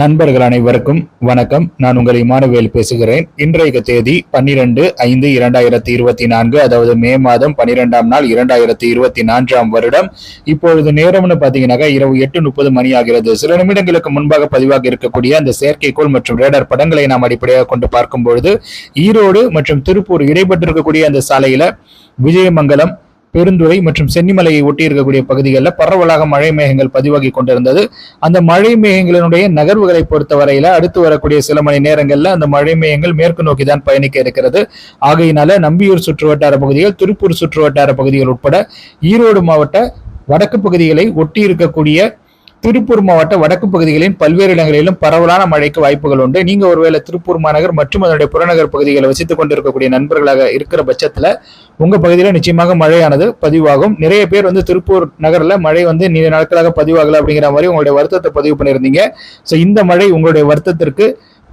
நண்பர்கள் அனைவருக்கும் வணக்கம். நான் உங்கள் இமானுவேல் பேசுகிறேன். இன்றைய தேதி பன்னிரண்டு ஐந்து இரண்டாயிரத்தி இருபத்தி நான்கு அதாவது மே மாதம் பன்னிரெண்டாம் நாள் இரண்டாயிரத்தி இருபத்தி நான்காம் வருடம். இப்பொழுது நேரம்னு பாத்தீங்கன்னாக்கா இரவு எட்டு முப்பது மணி ஆகிறது. சில நிமிடங்களுக்கு முன்பாக பதிவாக இருக்கக்கூடிய அந்த செயற்கைக்கோள் மற்றும் ரேடர் படங்களை நாம் அடிப்படையாக கொண்டு பார்க்கும் பொழுது ஈரோடு மற்றும் திருப்பூர் இடைப்பட்டிருக்கக்கூடிய அந்த சாலையில விஜயமங்கலம் பெருந்துறை மற்றும் சென்னிமலையை ஒட்டி இருக்கக்கூடிய பகுதிகளில் பரவலாக மழை மேகங்கள் பதிவாகி கொண்டிருந்தது. அந்த மழை மேகங்களினுடைய நகர்வுகளை பொறுத்தவரையில அடுத்து வரக்கூடிய சில மணி நேரங்களில் அந்த மழை மேகங்கள் மேற்கு நோக்கி தான் பயணிக்க இருக்கிறது. ஆகையினால நம்பியூர் சுற்றுவட்டார பகுதிகள் திருப்பூர் சுற்றுவட்டார பகுதிகள் உட்பட ஈரோடு மாவட்ட வடக்கு பகுதிகளை ஒட்டி இருக்கக்கூடிய திருப்பூர் மாவட்ட வடக்கு பகுதிகளின் பல்வேறு இடங்களிலும் பரவலான மழைக்கு வாய்ப்புகள் உண்டு. நீங்க ஒருவேளை திருப்பூர் மாநகர் மற்றும் அதனுடைய புறநகர் பகுதிகளை வசித்துக் கொண்டிருக்கக்கூடிய நண்பர்களாக இருக்கிற பட்சத்துல உங்க பகுதியில நிச்சயமாக மழையானது பதிவாகும். நிறைய பேர் வந்து திருப்பூர் நகர்ல மழை வந்து நீண்ட நாட்களாக பதிவாகல அப்படிங்கிற மாதிரி உங்களுடைய வருத்தத்தை பதிவு பண்ணியிருந்தீங்க. ஸோ இந்த மழை உங்களுடைய வருத்தத்திற்கு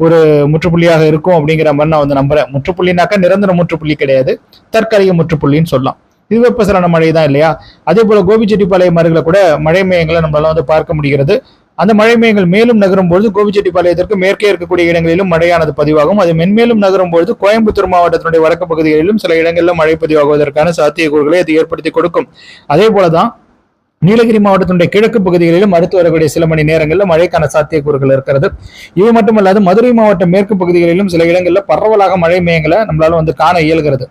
ஒரு முற்றுப்புள்ளியாக இருக்கும் அப்படிங்கிற மாதிரி நான் வந்து நம்புறேன். முற்றுப்புள்ளினாக்கா நிரந்தர முற்றுப்புள்ளி கிடையாது. தற்காலிக முற்றுப்புள்ளின்னு சொல்லலாம். இது வெப்பசலன மழை தான் இல்லையா? அதே போல கோபிச்செட்டிப்பாளையம் அருகில் கூட மழை மேகங்களை நம்மளால வந்து பார்க்க முடிகிறது. அந்த மழை மேகங்கள் மேலும் நகரும் பொழுது கோபிச்செட்டிப்பாளையத்திற்கு மேற்கே இருக்கக்கூடிய இடங்களிலும் மழையானது பதிவாகும். அது மென்மேலும் நகரும் பொழுது கோயம்புத்தூர் மாவட்டத்தினுடைய வடக்கு பகுதிகளிலும் சில இடங்களில் மழை பதிவாகுவதற்கான சாத்தியக்கூறுகளை அது ஏற்படுத்தி கொடுக்கும். அதே போலதான் நீலகிரி மாவட்டத்தினுடைய கிழக்கு பகுதிகளிலும் அடுத்து வரக்கூடிய சில மணி நேரங்களில் மழைக்கான சாத்தியக்கூறுகள் இருக்கிறது. இது மட்டுமல்லாது மதுரை மாவட்ட மேற்கு பகுதிகளிலும் சில இடங்களில் பரவலாக மழை மேகங்களை நம்மளால வந்து காண இயல்கிறது.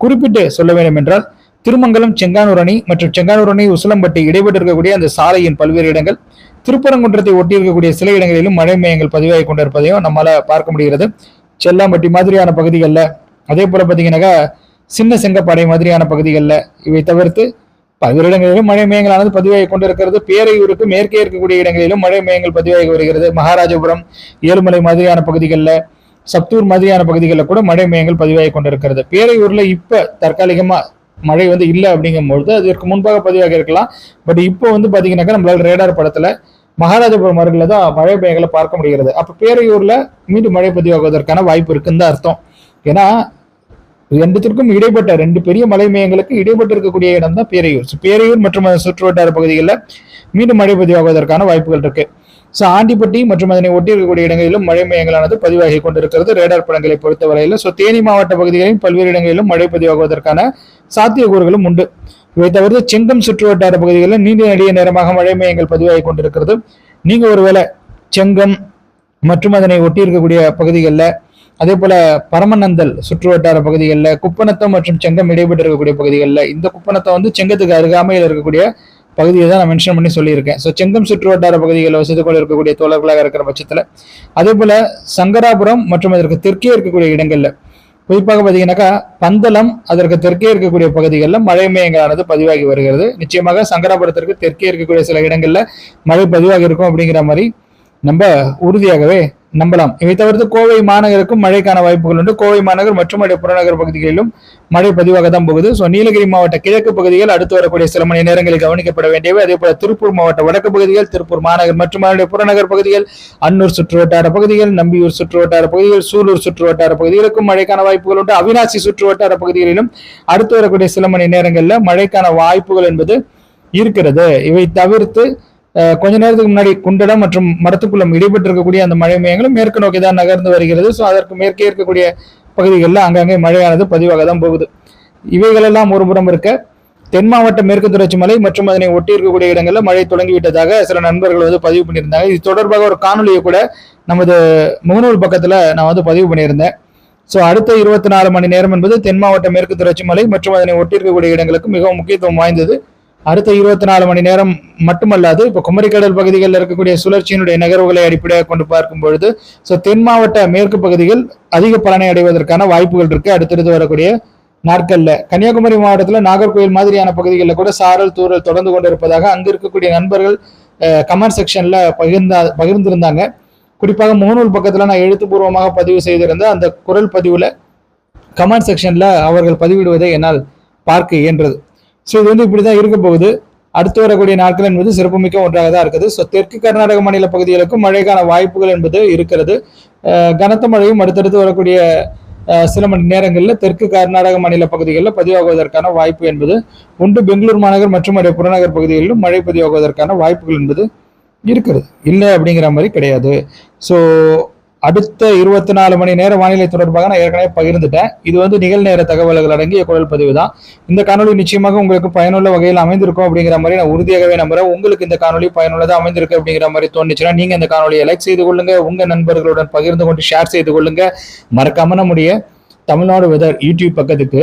குறிப்பிட்டு சொல்ல வேண்டும் என்றால் திருமங்கலம் செங்கானூர் அணி மற்றும் செங்கானூர் அணி உசிலம்பட்டி இடைபெற்று இருக்கக்கூடிய அந்த சாலையின் பல்வேறு இடங்கள் திருப்பரங்குன்றத்தை ஒட்டி இருக்கக்கூடிய சில இடங்களிலும் மழை மையங்கள் பதிவாகி கொண்டிருப்பதையும் நம்மளால பார்க்க முடிகிறது. செல்லாம்பட்டி மாதிரியான பகுதிகளில் அதே போல பார்த்தீங்கன்னாக்கா சின்ன செங்கப்பாடை மாதிரியான பகுதிகளில் இவை தவிர்த்து பல்வேறு இடங்களிலும் மழை மேகங்களானது பதிவாகி கொண்டிருக்கிறது. பேரையூருக்கு மேற்கே இருக்கக்கூடிய இடங்களிலும் மழை மேகங்கள் பதிவாகி வருகிறது. மகாராஜபுரம் ஏழுமலை மாதிரியான பகுதிகளில் சப்தூர் மாதிரியான பகுதிகளில் கூட மழை மேயங்கள் பதிவாகி கொண்டிருக்கிறது. பேரையூரில் இப்போ தற்காலிகமாக மழை வந்து இல்லை அப்படிங்கும்பொழுது அதற்கு முன்பாக பதிவாக இருக்கலாம். பட் இப்போ வந்து பாத்தீங்கன்னாக்கா நம்மளால் ரேடார் படத்தில் மகாராஜபுரம் அருகில் தான் மழை மேகங்களை பார்க்க முடிகிறது. அப்போ பேரையூரில் மீண்டும் மழை பதிவாகுவதற்கான வாய்ப்பு இருக்குன்னு தான் அர்த்தம். ஏன்னா ரெண்டுத்திற்கும் இடைப்பட்ட ரெண்டு பெரிய மலை மையங்களுக்கு இடைப்பட்டு இருக்கக்கூடிய இடம் தான் பேரையூர் பேரையூர் மற்றும் சுற்றுவட்டார பகுதிகளில் மீண்டும் மழை பதிவாகுவதற்கான வாய்ப்புகள் இருக்குது ஸோ ஆண்டிப்பட்டி மற்றும் அதனை ஒட்டி இருக்கக்கூடிய இடங்களிலும் மழை மையங்களானது பதிவாகி கொண்டிருக்கிறது. ரேடார் படங்களை பொறுத்தவரையில். ஸோ தேனி மாவட்ட பகுதிகளில் பல்வேறு இடங்களிலும் மழை பதிவாகுவதற்கான சாத்தியக்கூறுகளும் உண்டு. இவை தவிர்த்து செங்கம் சுற்றுவட்டார பகுதிகளில் நீண்ட நெடிய நேரமாக மழை மையங்கள் பதிவாகி கொண்டிருக்கிறது. நீங்கள் ஒருவேளை செங்கம் மற்றும் அதனை ஒட்டி இருக்கக்கூடிய பகுதிகளில் அதே போல பரமநந்தல் சுற்றுவட்டார பகுதிகளில் குப்பநத்தம் மற்றும் செங்கம் இடைப்பட்டு இருக்கக்கூடிய பகுதிகளில் இந்த குப்பநத்தம் வந்து செங்கத்துக்கு அருகாமையில் இருக்கக்கூடிய பகுதியை தான் நான் மென்ஷன் பண்ணி சொல்லியிருக்கேன். ஸோ செங்கம் சுற்று வட்டார பகுதிகளில் வசித்து கொண்டு இருக்கக்கூடிய தோழர்களாக இருக்கிற பட்சத்தில் அதே போல் சங்கராபுரம் மற்றும் அதற்கு தெற்கே இருக்கக்கூடிய இடங்களில் குறிப்பாக பார்த்தீங்கன்னாக்கா பந்தளம் அதற்கு தெற்கே இருக்கக்கூடிய பகுதிகளில் மழை மையங்களானது பதிவாகி வருகிறது. நிச்சயமாக சங்கராபுரத்திற்கு தெற்கே இருக்கக்கூடிய சில இடங்களில் மழை பதிவாகி இருக்கும் அப்படிங்கிற மாதிரி நம்ம உறுதியாகவே நம்பலாம். இவை தவிர்த்து கோவை மாநகருக்கும் மழைக்கான வாய்ப்புகள் உண்டு. கோவை மாநகர் மற்றும் அதே புறநகர் பகுதிகளிலும் மழை பதிவாக தான் போகுது. ஸோ நீலகிரி மாவட்ட கிழக்கு பகுதிகள் அடுத்து வரக்கூடிய சில மணி நேரங்களில் கவனிக்கப்பட வேண்டியவை. அதே போல திருப்பூர் மாவட்ட வடக்கு பகுதிகள் திருப்பூர் மாநகர் மற்றும் அதனுடைய புறநகர் பகுதிகள் அன்னூர் சுற்றுவட்டார பகுதிகள் நம்பியூர் சுற்றுவட்டார பகுதிகள் சூலூர் சுற்றுவட்டார பகுதிகளுக்கும் மழைக்கான வாய்ப்புகள் உண்டு. அவினாசி சுற்றுவட்டார பகுதிகளிலும் அடுத்து வரக்கூடிய சில மணி நேரங்களில் மழைக்கான வாய்ப்புகள் என்பது இருக்கிறது. இவை தவிர்த்து கொஞ்ச நேரத்துக்கு முன்னாடி குண்டடம் மற்றும் மரத்துக்குள்ளம் இடைப்பட்டு இருக்கக்கூடிய அந்த மழை மையங்களும் மேற்கு நோக்கி தான் நகர்ந்து வருகிறது. ஸோ அதற்கு மேற்கே இருக்கக்கூடிய பகுதிகளில் அங்கங்கே மழையானது பதிவாக தான் போகுது. இவைகளெல்லாம் ஒருபுறம் இருக்க தென் மாவட்ட மேற்கு தொடர்ச்சி மலை மற்றும் அதனை ஒட்டி இருக்கக்கூடிய இடங்களில் மழை தொடங்கிவிட்டதாக சில நண்பர்கள் வந்து பதிவு பண்ணியிருந்தாங்க. இது தொடர்பாக ஒரு காணொலியை கூட நமது முகநூல் பக்கத்தில் நான் வந்து பதிவு பண்ணியிருந்தேன். ஸோ அடுத்த இருபத்தி நாலு மணி நேரம் என்பது தென் மாவட்ட மேற்கு தொடர்ச்சி மலை மற்றும் அதனை ஒட்டி இருக்கக்கூடிய இடங்களுக்கு மிகவும் முக்கியத்துவம் வாய்ந்தது. அடுத்த இருபத்தி நாலு மணி நேரம் மட்டுமல்லாது இப்போ குமரிக்கடல் பகுதிகளில் இருக்கக்கூடிய சுழற்சியினுடைய நகர்வுகளை அடிப்படையாக கொண்டு பார்க்கும் பொழுது ஸோ தென் மாவட்ட மேற்கு பகுதிகள் அதிக பலனை அடைவதற்கான வாய்ப்புகள் இருக்கு. அடுத்தடுத்து வரக்கூடிய நாட்கள்ல கன்னியாகுமரி மாவட்டத்தில் நாகர்கோவில் மாதிரியான பகுதிகளில் கூட சாரல் தூரல் தொடர்ந்து கொண்டு இருப்பதாக அங்கே இருக்கக்கூடிய நண்பர்கள் கமெண்ட் செக்ஷன்ல பகிர்ந்தா பகிர்ந்திருந்தாங்க. குறிப்பாக முகநூல் பக்கத்துல நான் எழுத்துப்பூர்வமாக பதிவு செய்திருந்த அந்த குரல் பதிவுல கமெண்ட் செக்ஷன்ல அவர்கள் பதிவிடுவதை என்னால் பார்க்க இயன்றது. ஸோ இது வந்து இப்படி தான் இருக்க போகுது. அடுத்து வரக்கூடிய நாட்கள் என்பது சிறப்புமிக்க ஒன்றாக தான் இருக்குது. ஸோ தெற்கு கர்நாடக மாநில பகுதிகளுக்கும் மழைக்கான வாய்ப்புகள் என்பது இருக்கிறது. கனத்த மழையும் அடுத்தடுத்து வரக்கூடிய சில மணி நேரங்களில் தெற்கு கர்நாடக மாநில பகுதிகளில் பதிவாகுவதற்கான வாய்ப்பு என்பது உண்டு. பெங்களூர் மாநகர் மற்றும் அதே புறநகர் பகுதிகளிலும் மழை பதிவாகுவதற்கான வாய்ப்புகள் என்பது இருக்கிறது. இல்லை அப்படிங்கிற மாதிரி கிடையாது. ஸோ அடுத்த இருபத்தி நாலு மணி நேர வானிலை தொடர்பாக நான் ஏற்கனவே பகிர்ந்துட்டேன். இது வந்து நிகழ்நேர தகவல்கள் அடங்கிய குரல் பதிவு தான். இந்த காணொலி நிச்சயமாக உங்களுக்கு பயனுள்ள வகையில் அமைந்திருக்கும் அப்படிங்கிற மாதிரி நான் உறுதியாகவே நம்புறேன். உங்களுக்கு இந்த காணொலி பயனுள்ளதாக அமைந்திருக்கு அப்படிங்கிற மாதிரி தோணுச்சுன்னா நீங்க இந்த காணொலியை லைக் செய்து கொள்ளுங்க. உங்க நண்பர்களுடன் பகிர்ந்து கொண்டு ஷேர் செய்து கொள்ளுங்க. மறக்காம நம்முடைய தமிழ்நாடு வெதர் யூடியூப் பக்கத்துக்கு